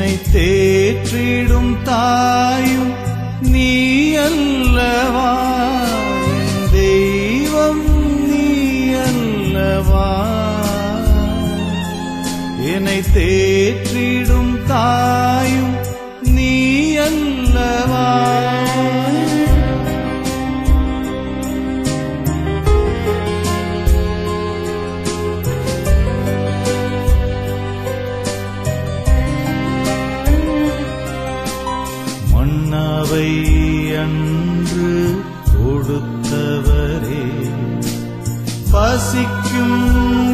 என்னை தேற்றிடும் தாயும் கொடுத்தவரே. பசிக்கும்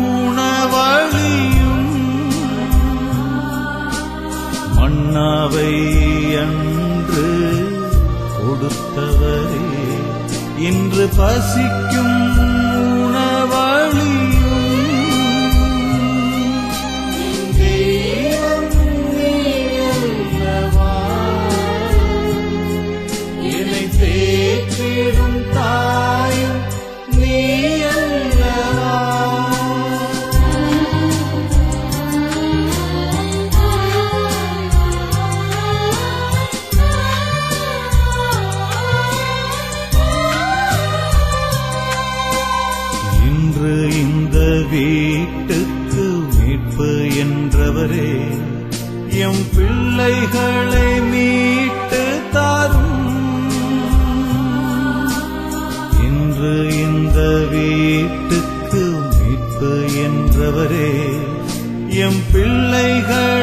உணவழியும் மன்னாவை அன்று கொடுத்தவரே. இன்று பசிக்கும் என்றவரே எம் பிள்ளைகளை மீட்டு தாரும். இன்று இந்த வீட்டுக்கு மீட்பு என்றவரே எம் பிள்ளைகள்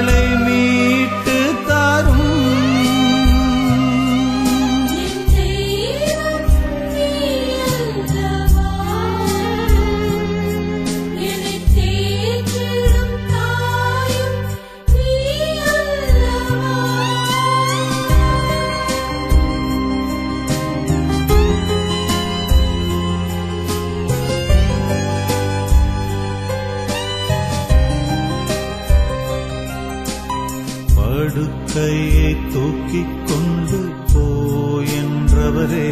கையை தூக்கிக் கொண்டு போயென்றவரே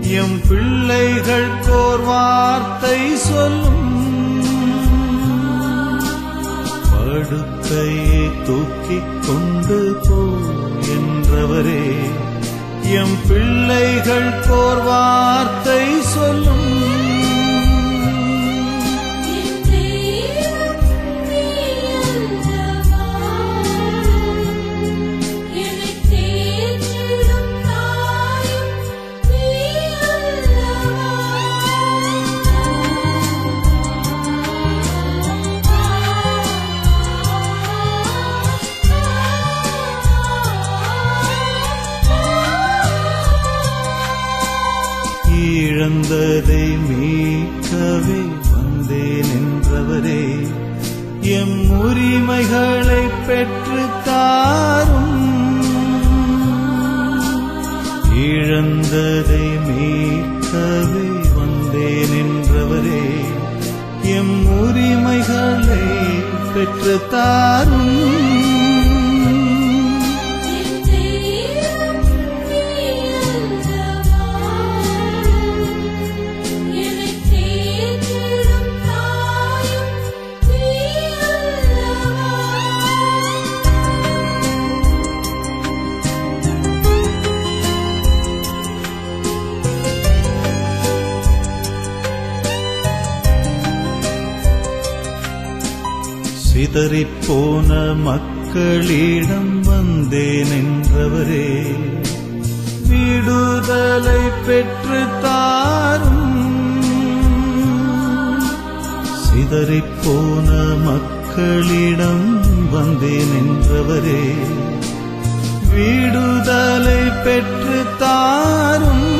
எம் பிள்ளைகள் கோர் வார்த்தை சொல்லும். படுக்கையை தூக்கிக் கொண்டு போயென்றவரே எம் பிள்ளைகள் கோர் வார்த்தை சொல்லும். இழந்ததை மீட்கவே வந்தேன் என்றவரே எம் உரிமைகளை பெற்று தாரும். இழந்ததை மீட்கவே வந்தேன் என்றவரே எம் உரிமைகளை பெற்று தாரும். சிதறிப்போன மக்களிடம் வந்தேன் என்றவரே. விடுதலை பெற்று தாரும். சிதறிப்போன மக்களிடம் வந்தேன் என்றவரே. விடுதலை பெற்று தாரும்.